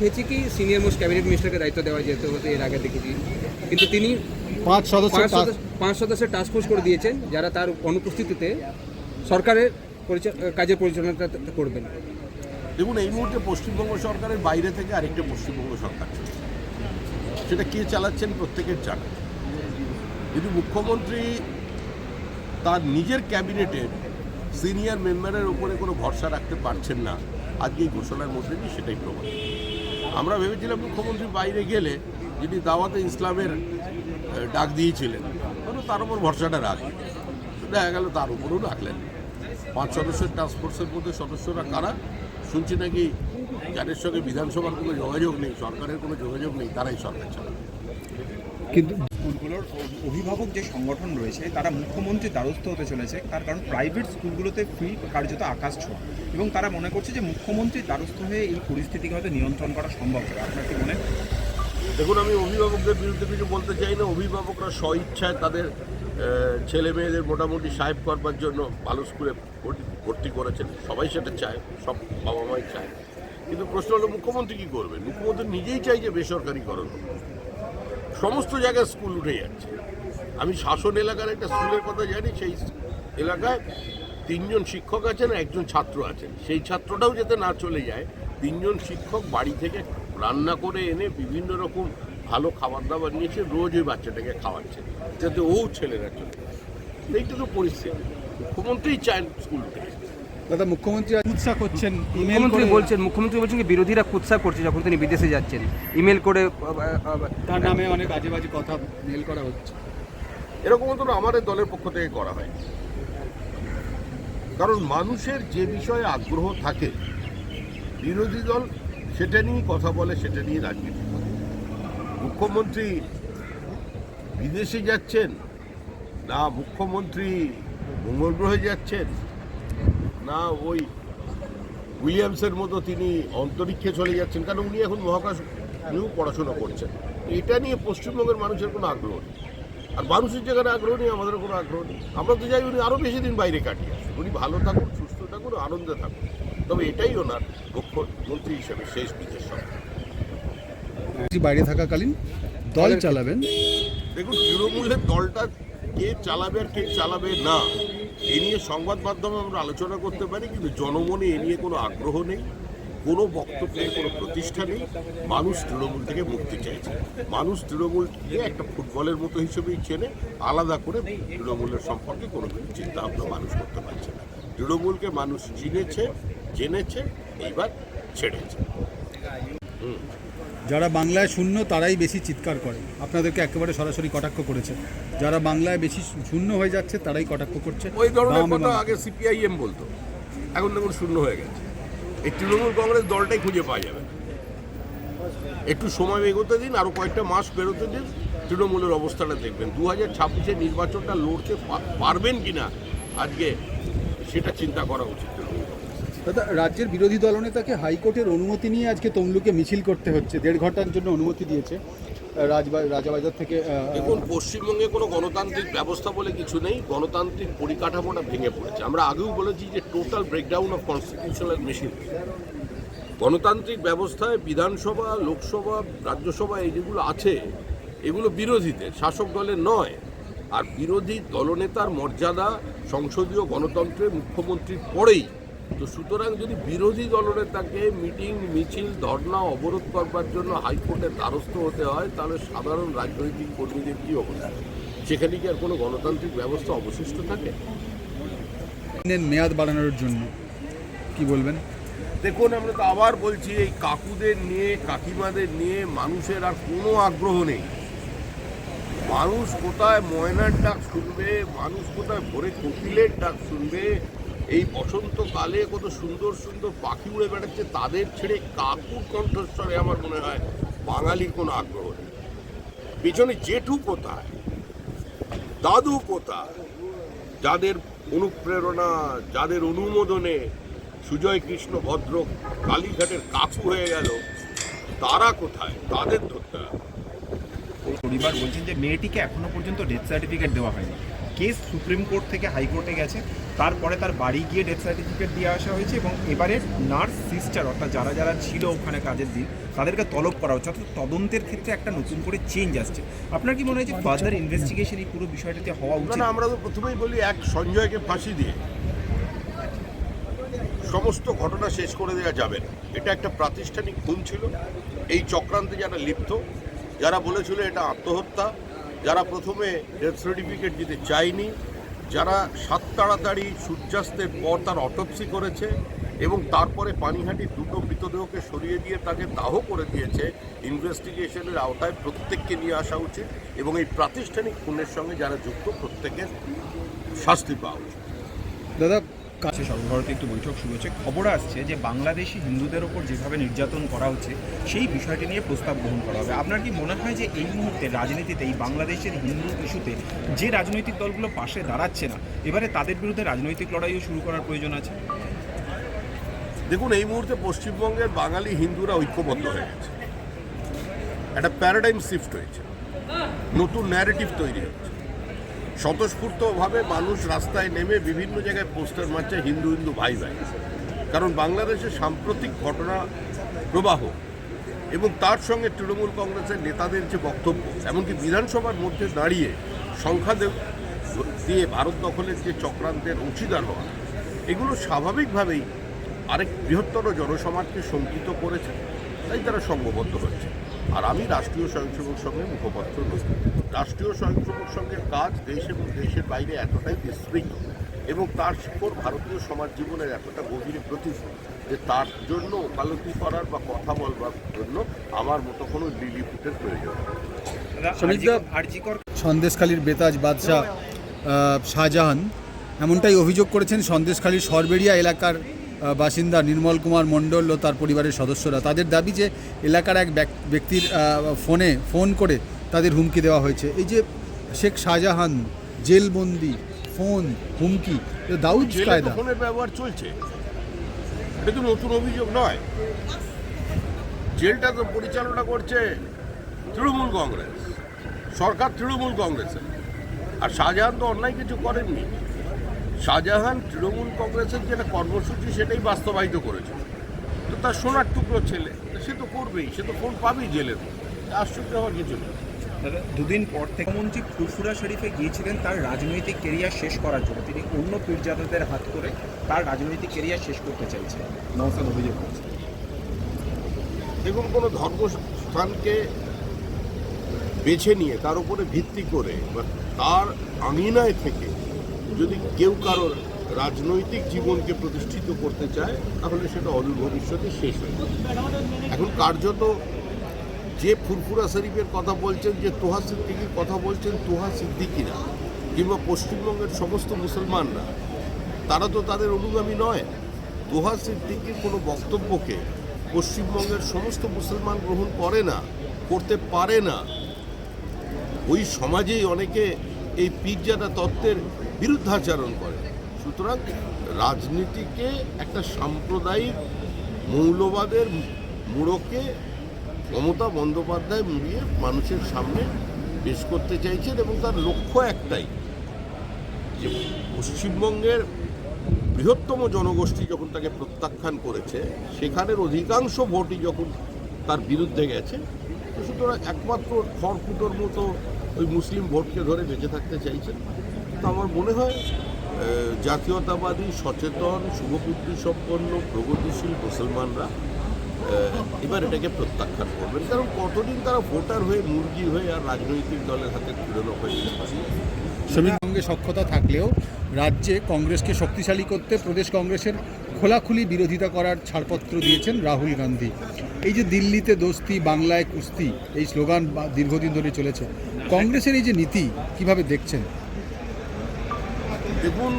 দেখেছি কি senior most cabinet মিনিস্টারকে দায়িত্ব দেওয়া যেতে হতো এর আগে দেখেছি। কিন্তু তিনি পাঁচ সদস্য পাঁচ সদস্যের টাস্ক ফোর্স করে দিয়েছেন যারা তার অনুপস্থিতিতে সরকারের কাজের পরিচালনাটা করবেন। দেখুন এই মুহূর্তে পশ্চিমবঙ্গ সরকারের বাইরে থেকে আরেকটা পশ্চিমবঙ্গ সরকার সেটা কে চালাচ্ছেন প্রত্যেকের জানা। কিন্তু মুখ্যমন্ত্রী তার নিজের ক্যাবিনেটের সিনিয়র মেম্বারের উপরে কোনো ভরসা রাখতে পারছেন না আজকে এই ঘোষণার মধ্যে দিয়ে সেটাই প্রমাণ। আমরা ভেবেছিলাম মুখ্যমন্ত্রী বাইরে গেলে যিনি দাওয়াতে ইসলামের ডাক দিয়েছিলেন তার উপর ভরসাটা রাখে। দেখা গেল তার উপরেও রাখলেন। পাঁচ সদস্যের টাস্কফোর্সের মধ্যে সদস্যরা কারা? শুনছি নাকি যাদের সঙ্গে বিধানসভার কোনো যোগাযোগ নেই, সরকারের কোনো যোগাযোগ নেই, তারাই সরকার চালাবে। কিন্তু স্কুলগুলোর অভিভাবক যে সংগঠন রয়েছে, তারা মুখ্যমন্ত্রীর দ্বারস্থ হতে চলেছে। তার কারণ প্রাইভেট স্কুলগুলোতে ফি কার্যত আকাশ ছোঁয়া। এবং তারা মনে করছে যে মুখ্যমন্ত্রীর দ্বারস্থ হয়ে এই পরিস্থিতিকে হয়তো নিয়ন্ত্রণ করা সম্ভব হবে। আপনার কি মনে? দেখুন, আমি অভিভাবকদের বিরুদ্ধে কিছু বলতে চাই না। অভিভাবকরা স্ব ইচ্ছায় তাদের ছেলে মেয়েদের মোটামুটি সাহেব করবার জন্য ভালো স্কুলে ভর্তি- করেছেন। সবাই সেটা চায়, সব বাবা মাই চায়। কিন্তু প্রশ্ন হলো, মুখ্যমন্ত্রী কী করবেন মুখ্যমন্ত্রী নিজেই চাই যে বেসরকারিকরণ। সমস্ত জায়গায় স্কুল উঠে যাচ্ছে। আমি শাসন এলাকার একটা স্কুলের কথা জানি, সেই এলাকায় তিনজন শিক্ষক আছেন, একজন ছাত্র আছেন। সেই ছাত্রটাও যাতে না চলে যায়, তিনজন শিক্ষক বাড়ি থেকে রান্না করে এনে বিভিন্ন রকম ভালো খাবার দাবার নিয়েছে রোজ ওই বাচ্চাটাকে খাওয়াচ্ছে, যাতে ও ছেলেরা চলে এইটা তো পরিস্থিতি। মুখ্যমন্ত্রী চান স্কুল যেতে। দাদা মুখ্যমন্ত্রী উৎসাহ করছেন ইমেল মুখ্যমন্ত্রী বলছেন মুখ্যমন্ত্রী বলছেন কি বিরোধীরা কুৎসা করছে যখন তিনি বিদেশে যাচ্ছেন। ইমেল করে তার নামে অনেক বাজে বাজে কথা মেল করা হচ্ছে। এরকম তো আমাদের দলের পক্ষ থেকে করা হয়। কারণ মানুষের যে বিষয়ে আগ্রহ থাকে বিরোধী দল সেটা নিয়ে কথা বলে সেটা নিয়ে রাজনীতি করে। মুখ্যমন্ত্রী বিদেশে যাচ্ছেন না মুখ্যমন্ত্রী মঙ্গল গ্রহে যাচ্ছেন না ওই উইলিয়ামসের মতো তিনি অন্তরিক্ষে চলে যাচ্ছেন কারণ উনি এখন মহাকাশ নিয়েও পড়াশোনা করছেন। এটা নিয়ে পশ্চিমবঙ্গের মানুষের কোনো আগ্রহ নেই। আর মানুষের যেখানে আগ্রহ নেই আমাদের কোনো আগ্রহ নেই। আমরা তো যাই উনি আরও বেশি দিন বাইরে কাটিয়ে আসুন উনি ভালো থাকুন সুস্থ থাকুন আনন্দে থাকুন তবে এটাই ওনার মুখ্যমন্ত্রী হিসেবে শেষ বিদেশ বাইরে থাকাকালীন দল চালাবেন। দেখুন তৃণমূলের দলটা কে চালাবে আর কে চালাবে না এ নিয়ে সংবাদ মাধ্যমে আমরা আলোচনা করতে পারি, কিন্তু জনমনে এ নিয়ে কোনো আগ্রহ নেই, কোনো বক্তব্যে কোনো প্রতিষ্ঠা নেই। মানুষ তৃণমূল থেকে মুক্তি চাইছে। মানুষ তৃণমূলকে একটা ফুটবলের মতো হিসেবেই চেনে, আলাদা করে তৃণমূলের সম্পর্কে কোনো কিছু চিন্তা ভাবনা মানুষ করতে পারছে না। তৃণমূলকে মানুষ চিনেছে, জেনেছে, এইবার ছেড়েছে। যারা বাংলায় শূন্য তারাই বেশি চিৎকার করে। আপনাদেরকে একেবারে সরাসরি কটাক্ষ করেছে। যারা বাংলায় বেশি শূন্য হয়ে যাচ্ছে তারাই কটাক্ষ করছে। ওই ধরনের কথা আগে সিপিআইএম বলতো। এখন দেখুন শূন্য হয়ে গেছে। এই তৃণমূল কংগ্রেস দলটাই খুঁজে পাওয়া যাবে একটু সময় এগোতে দিন আরও কয়েকটা মাস বেরোতে দিন তৃণমূলের অবস্থাটা দেখবেন। দু হাজার ছাব্বিশে নির্বাচনটা লড়তে পারবেন কি না আজকে সেটা চিন্তা করা উচিত। দাদা, রাজ্যের বিরোধী দলনেতাকে হাইকোর্টের অনুমতি নিয়ে আজকে তমলুকে মিছিল করতে হচ্ছে। দেড় ঘণ্টার জন্য অনুমতি দিয়েছে রাজবা রাজাবাজার থেকে দেখুন, পশ্চিমবঙ্গে কোনো গণতান্ত্রিক ব্যবস্থা বলে কিছু নেই। গণতান্ত্রিক পরিকাঠামোটা ভেঙে পড়েছে। আমরা আগেও বলেছি যে total breakdown of constitutional machine গণতান্ত্রিক ব্যবস্থায় বিধানসভা, লোকসভা, রাজ্যসভা, এই যেগুলো আছে, এগুলো বিরোধীদের, শাসক দলের নয়। আর বিরোধী দলনেতার মর্যাদা সংসদীয় গণতন্ত্রের মুখ্যমন্ত্রীর পরেই তো সুতরাং যদি বিরোধী দলনেতাকে মিটিং মিছিল ধর্ণা অবরোধ করবার জন্য হাইকোর্টের দ্বারস্থ হতে হয় তাহলে সাধারণ রাজনৈতিক কর্মীদের কী অবস্থা? সেখানে কি আর কোনো গণতান্ত্রিক ব্যবস্থা অবশিষ্ট থাকে? মেয়াদ বাড়ানোর জন্য কি বলবেন? দেখুন আমরা তো আবার বলছি এই কাকুদের নিয়ে কাকিমাদের নিয়ে মানুষের আর কোনো আগ্রহ নেই। মানুষ কোথায় ময়নার ডাক শুনবে মানুষ কোথায় ভোরে কোকিলের ডাক শুনবে এই বসন্তকালে কত সুন্দর সুন্দর পাখি উড়ে বেড়াচ্ছে, তাদের ছেড়ে কাকুর কণ্ঠস্বরে আমার মনে হয় বাঙালির কোনো আগ্রহ নেই। পিছনে জেঠু কোথায়? দাদু কোথায়? যাদের অনুপ্রেরণা, যাদের অনুমোদনে সুজয় কৃষ্ণ ভদ্র কালীঘাটের কাকু হয়ে গেল, তারা কোথায়? তাদের ধরতে পরিবার বলছেন যে মেয়েটিকে এখনও পর্যন্ত ডেথ সার্টিফিকেট দেওয়া হয়নি। কেস সুপ্রিম কোর্ট থেকে হাইকোর্টে গেছে। তারপরে তার বাড়ি গিয়ে ডেথ সার্টিফিকেট দিয়ে আসা হয়েছে এবং এবারে নার্স সিস্টার অর্থাৎ যারা যারা ছিল ওখানে কাজের দিন তাদেরকে তলব করা হচ্ছে। অর্থাৎ তদন্তের ক্ষেত্রে একটা নতুন করে চেঞ্জ আসছে। আপনার কি মনে হয় যে ফার্দার ইনভেস্টিগেশন এই পুরো বিষয়টাতে হওয়া উচিত না আমরা তো প্রথমেই বলি এক সঞ্জয়কে ফাঁসি দিয়ে সমস্ত ঘটনা শেষ করে দেওয়া যাবে না। এটা একটা প্রাতিষ্ঠানিক খুন ছিল। এই চক্রান্তে যারা লিপ্ত যারা বলেছিল এটা আত্মহত্যা যারা প্রথমে ডেথ সার্টিফিকেট দিতে চায়নি, যারা সাত তাড়াতাড়ি সূর্যাস্তের পর তার অটপসি করেছে এবং তারপরে পানিহাটির দুটো মৃতদেহকে সরিয়ে দিয়ে তাকে দাহ করে দিয়েছে ইনভেস্টিগেশনের আওতায় প্রত্যেককে নিয়ে আসা উচিত এবং এই প্রাতিষ্ঠানিক খুনের সঙ্গে যারা যুক্ত, প্রত্যেকের শাস্তি পাওয়া উচিত। দাদা কাছে সর্বভারতীয় একটু বৈঠক শুরু হচ্ছে। খবর আসছে যে বাংলাদেশি হিন্দুদের ওপর যেভাবে নির্যাতন করা হচ্ছে, সেই বিষয়টি নিয়ে প্রস্তাব গ্রহণ করা হবে। আপনার কি মনে হয় যে এই মুহূর্তে রাজনীতিতে, এই বাংলাদেশের হিন্দু ইস্যুতে যে রাজনৈতিক দলগুলো পাশে দাঁড়াচ্ছে না, এবারে তাদের বিরুদ্ধে রাজনৈতিক লড়াইও শুরু করার প্রয়োজন আছে? দেখুন, এই মুহূর্তে পশ্চিমবঙ্গের বাঙালি হিন্দুরা ঐক্যবদ্ধ হয়ে গেছে। একটা প্যারাডাইম শিফট হয়েছে। নতুন ন্যারেটিভ তৈরি হচ্ছে। স্বতঃস্ফূর্তভাবে মানুষ রাস্তায় নেমে বিভিন্ন জায়গায় পোস্টার মারছে হিন্দু হিন্দু ভাই ভাই। কারণ বাংলাদেশের সাম্প্রতিক ঘটনা প্রবাহ এবং তার সঙ্গে তৃণমূল কংগ্রেসের নেতাদের যে বক্তব্য, এমনকি বিধানসভার মধ্যে দাঁড়িয়ে সংখ্যা দিয়ে ভারত দখলের যে চক্রান্তের অংশীদার হওয়া, এগুলো স্বাভাবিকভাবেই আরেক বৃহত্তর জনসমাজকে শঙ্কিত করেছে। তাই তারা সংঘবদ্ধ হচ্ছে। আর আমি রাষ্ট্রীয় স্বয়ংসেবক সঙ্গে মুখপাত্র নই রাষ্ট্রীয় স্বয়ংসেবক সঙ্গের কাজ দেশ এবং দেশের বাইরে এতটাই বিস্তৃত এবং তার শিকড় ভারতীয় সমাজ জীবনের এতটা গভীরে প্রতিফল যে তার জন্য ওকালতি করার বা কথা বলবার জন্য আমার মতো কোনো লিলিপুটের প্রয়োজন। সন্দেশখালীর বেতাজ বাদশাহ শাহজাহান এমনটাই অভিযোগ করেছেন সন্দেশখালীর সরবেরিয়া এলাকার বাসিন্দা নির্মল কুমার মণ্ডল ও তার পরিবারের সদস্যরা। তাদের দাবি যে এলাকার এক ব্যক- ব্যক্তির ফোনে ফোন করে তাদের হুমকি দেওয়া হয়েছে। এই যে শেখ শাহজাহান জেলবন্দি ফোন হুমকি দাউদ কায়দা। ফোনের ব্যবহার চলছে। এটা তো নতুন অভিযোগ নয়। জেলটা তো পরিচালনা করছে তৃণমূল কংগ্রেস। সরকার তৃণমূল কংগ্রেসের। আর শাহজাহান তো অন্যায় কিছু করেননি। শাহজাহান তৃণমূল কংগ্রেসের যেটা কর্মসূচি সেটাই বাস্তবায়িত করেছে। তো তার সোনার টুকরো ছেলে তো সে তো করবেই সে তো ফোন পাবেই জেলের। আশ্চর্য হওয়ার কিছু নেই। দাদা, দুদিন পর থেকে মন্ত্রী ফুরফুরা শরীফে গিয়েছিলেন তার রাজনৈতিক কেরিয়ার শেষ করার জন্য। তিনি অন্য পীরজাদাদের হাত করে তার রাজনৈতিক কেরিয়ার শেষ করতে চাইছেন। নৌসাদ অভিযোগ করছে। দেখুন কোনো ধর্মস্থানকে বেছে নিয়ে তার উপরে ভিত্তি করে বা তার আঙিনায় থেকে যদি কেউ কারোর রাজনৈতিক জীবনকে প্রতিষ্ঠিত করতে চায়, তাহলে সেটা অদূর ভবিষ্যতে শেষ হয়ে যাবে। এখন কার্যত যে ফুরফুরা শরীফের কথা বলছেন, যে তোহা সিদ্দিকির কথা বলছেন, তোহা সিদ্দিকিরা কিংবা পশ্চিমবঙ্গের সমস্ত মুসলমানরা, তারা তো তাদের অনুগামী নয়। তোহা সিদ্দিকির কোনো বক্তব্যকে পশ্চিমবঙ্গের সমস্ত মুসলমান গ্রহণ করে না, করতে পারে না। ওই সমাজেই অনেকে এই পীরজাদা তত্ত্বের বিরুদ্ধাচরণ করে। সুতরাং রাজনীতিকে একটা সাম্প্রদায়িক মৌলবাদের মোড়কে মমতা বন্দ্যোপাধ্যায় মুড়িয়ে মানুষের সামনে পেশ করতে চাইছেন এবং তার লক্ষ্য একটাই, যে পশ্চিমবঙ্গের বৃহত্তম জনগোষ্ঠী যখন তাকে প্রত্যাখ্যান করেছে, সেখানের অধিকাংশ ভোটই যখন তার বিরুদ্ধে গেছে, তো সুতরাং একমাত্র খড়কুটোর মতো ওই মুসলিম ভোটকে ধরে বেঁচে থাকতে চাইছেন। তো আমার মনে হয় জাতীয়তাবাদী, সচেতন, শুভবুদ্ধি সম্পন্ন, প্রগতিশীল মুসলমানরা এবার এটাকে প্রত্যাখ্যান করবেন। কারণ কতদিন তারা ভোটার হয়ে, মুরগি হয়ে আর রাজনৈতিক দলের হাতে তুলে হয়ে শ্রমিক সঙ্গে সক্ষতা থাকলেও রাজ্যে কংগ্রেসকে শক্তিশালী করতে প্রদেশ কংগ্রেসের খোলাখুলি বিরোধিতা করার ছাড়পত্র দিয়েছেন রাহুল গান্ধী। এই যে দিল্লিতে দোস্তি, বাংলায় কুস্তি, এই স্লোগান দীর্ঘদিন ধরে চলেছে কংগ্রেসের এই যে নীতি, কীভাবে দেখছেন? দেখুন,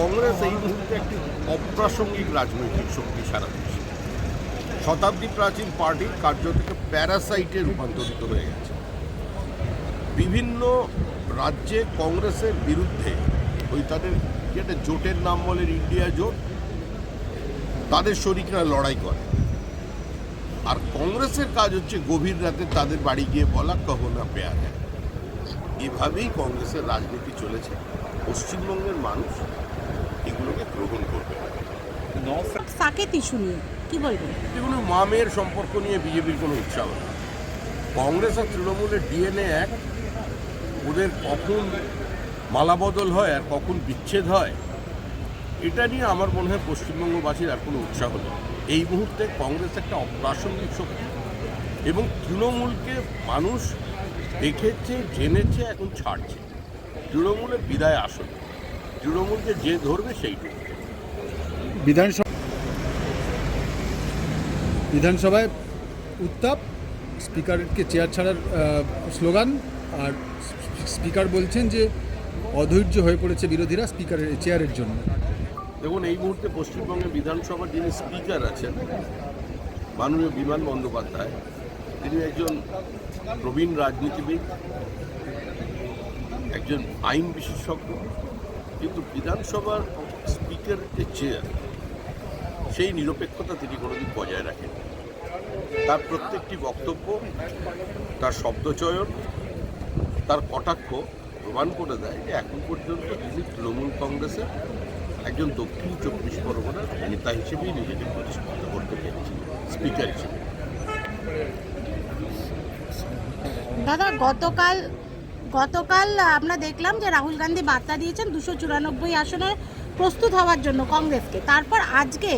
কংগ্রেস এই মুহূর্তে একটি অপ্রাসঙ্গিক রাজনৈতিক শক্তি সারা দেশে। শতাব্দী প্রাচীন পার্টি কার্য থেকে প্যারাসাইটে রূপান্তরিত হয়ে গেছে। বিভিন্ন রাজ্যে কংগ্রেসের বিরুদ্ধে ওই তাদের যেটা জোটের নাম বলে, ইন্ডিয়া জোট, তাদের শরিকরা লড়াই করে। আর কংগ্রেসের কাজ হচ্ছে গভীর রাতে তাদের বাড়ি গিয়ে বলা কহ না পেয়া হ্যাঁ এভাবেই কংগ্রেসের রাজনীতি চলেছে। পশ্চিমবঙ্গের মানুষ এগুলোকে গ্রহণ করবে। সাকেত ইস্যু নিয়ে কি বলবেন এগুলো মা মেয়ের সম্পর্ক নিয়ে বিজেপির কোনো উৎসাহ নেই। কংগ্রেস আর তৃণমূলের ডিএনএ এক ওদের কখন মালাবদল হয় আর কখন বিচ্ছেদ হয় এটা নিয়ে আমার মনে হয় পশ্চিমবঙ্গবাসীর আর কোনো উৎসাহ নেই। এই মুহূর্তে কংগ্রেস একটা অপ্রাসঙ্গিক শক্তি এবং তৃণমূলকে মানুষ দেখেছে, জেনেছে, এখন ছাড়ছে। তৃণমূলের বিদায় আসল তৃণমূলকে যে ধরবে সেইটুকু। বিধানসভা বিধানসভায় উত্তাপ, স্পিকারকে চেয়ার ছাড়ার স্লোগান, আর স্পিকার বলছেন যে অধৈর্য হয়ে পড়েছে বিরোধীরা স্পিকারের, চেয়ারের জন্য। দেখুন, এই মুহূর্তে পশ্চিমবঙ্গে বিধানসভার যিনি স্পিকার আছেন, মাননীয় বিমান বন্দ্যোপাধ্যায়, তিনি একজন প্রবীণ রাজনীতিবিদ, একজন আইন বিশেষজ্ঞ, কিন্তু বিধানসভার স্পিকারের যে চেয়ার সেই নিরপেক্ষতা তিনি কোনোদিন বজায় রাখেন তার প্রত্যেকটি বক্তব্য, তার শব্দচয়ন, তার কটাক্ষ প্রমাণ করে দেয় যে এখন পর্যন্ত তিনি তৃণমূল কংগ্রেসের একজন দক্ষিণ চব্বিশ পরগনার নেতা হিসেবেই নিজেকে প্রতিষ্ঠিত করতে পেরেছি স্পিকার হিসেবে। দাদা, গতকাল গতকাল আমরা দেখলাম যে রাহুল গান্ধী বার্তা দিয়েছেন দুশো চুরানব্বই আসনে প্রস্তুত হওয়ার জন্য কংগ্রেসকে। তারপর আজকে